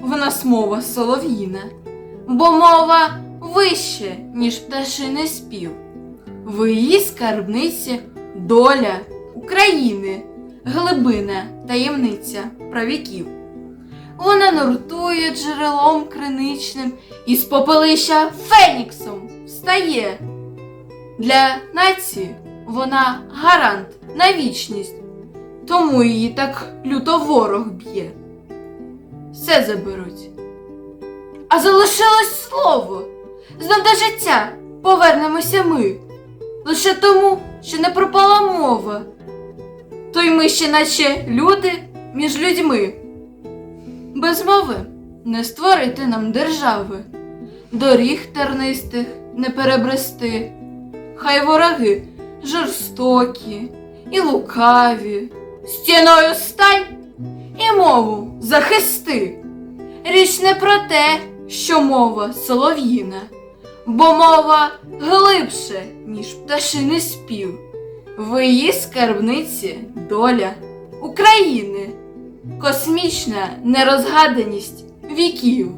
в нас мова солов'їна, бо мова вище, ніж пташиний спів. В її скарбниці доля України, глибина, таємниця правіків. Вона нуртує джерелом криничним і з попелища феніксом встає. Для нації вона гарант на вічність, тому її так люто ворог б'є. Все заберуть. А залишилось слово. Знов до життя повернемося ми. Лише тому, що не пропала мова. То й ми ще наче люди між людьми. Без мови не створити нам держави, доріг тернистих не перебрести. Хай вороги жорстокі і лукаві, стіною стань захисти. Річ не про те, що мова солов'їна, бо мова глибше, ніж пташиний спів. В її скарбниці доля України, космічна нерозгаданість віків.